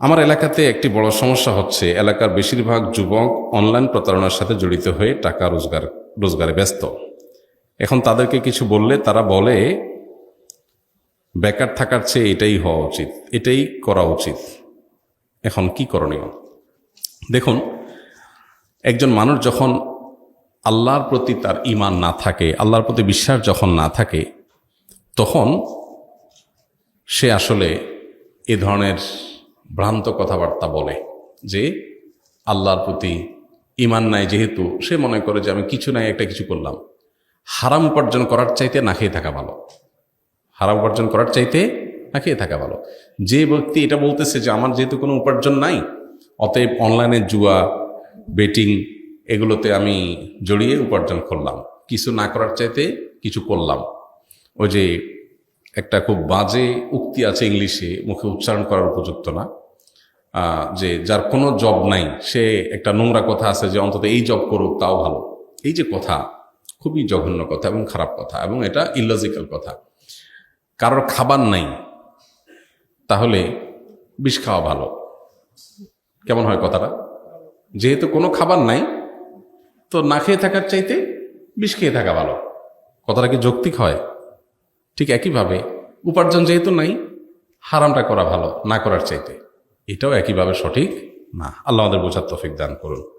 আমার এলাকাতে একটি বড় সমস্যা হচ্ছে, এলাকার বেশিরভাগ যুবক অনলাইন প্রতারণার সাথে জড়িত হয়ে টাকা রোজগার, রোজগারে ব্যস্ত। এখন তাদেরকে কিছু বললে তারা বলে, বেকার থাকার চেয়ে এটাই হওয়া উচিত, এটাই করা উচিত। এখন কি করণীয়? দেখুন, একজন মানুষ যখন আল্লাহর প্রতি তার ইমান না থাকে, আল্লাহর প্রতি বিশ্বাস যখন না থাকে, তখন সে আসলে এ ধরনের ভ্রান্ত কথাবার্তা বলে যে আল্লাহর প্রতি ইমান নাই যেহেতু, সে মনে করে যে আমি কিছু নাই, একটা কিছু করলাম। হারাম উপার্জন করার চাইতে না খেয়ে থাকা ভালো। হারাম উপার্জন করার চাইতে না খেয়ে থাকা ভালো। যে ব্যক্তি এটা বলতেছে যে আমার যেহেতু কোনো উপার্জন নাই, অতএব অনলাইনে জুয়া বেটিং এগুলোতে আমি জড়িয়ে উপার্জন করলাম। কিছু না করার চাইতে কিছু করলাম। ওই যে একটা খুব বাজে উক্তি আছে ইংলিশে, মুখে উচ্চারণ করার উপযুক্ত না যে যার কোনো জব নাই, সে একটা নোংরা কথা আছে যে অন্তত এই জব করুক, তাও ভালো। এই যে কথা, খুবই জঘন্য কথা এবং খারাপ কথা এবং এটা ইলজিক্যাল কথা। কারোর খাবার নাই, তাহলে বিষ খাওয়া ভালো। কেমন হয় কথাটা? যেহেতু কোনো খাবার নাই, তো না খেয়ে থাকার চাইতে বিষ খেয়ে থাকা ভালো। কথাটা কি যৌক্তিক হয়? ঠিক একইভাবে উপার্জন যেহেতু নাই, হারামটা করা ভালো, না করার চাইতে। এটাও একইভাবে সঠিক না? আল্লাহ আমাদের বোঝার তফিক দান করুন।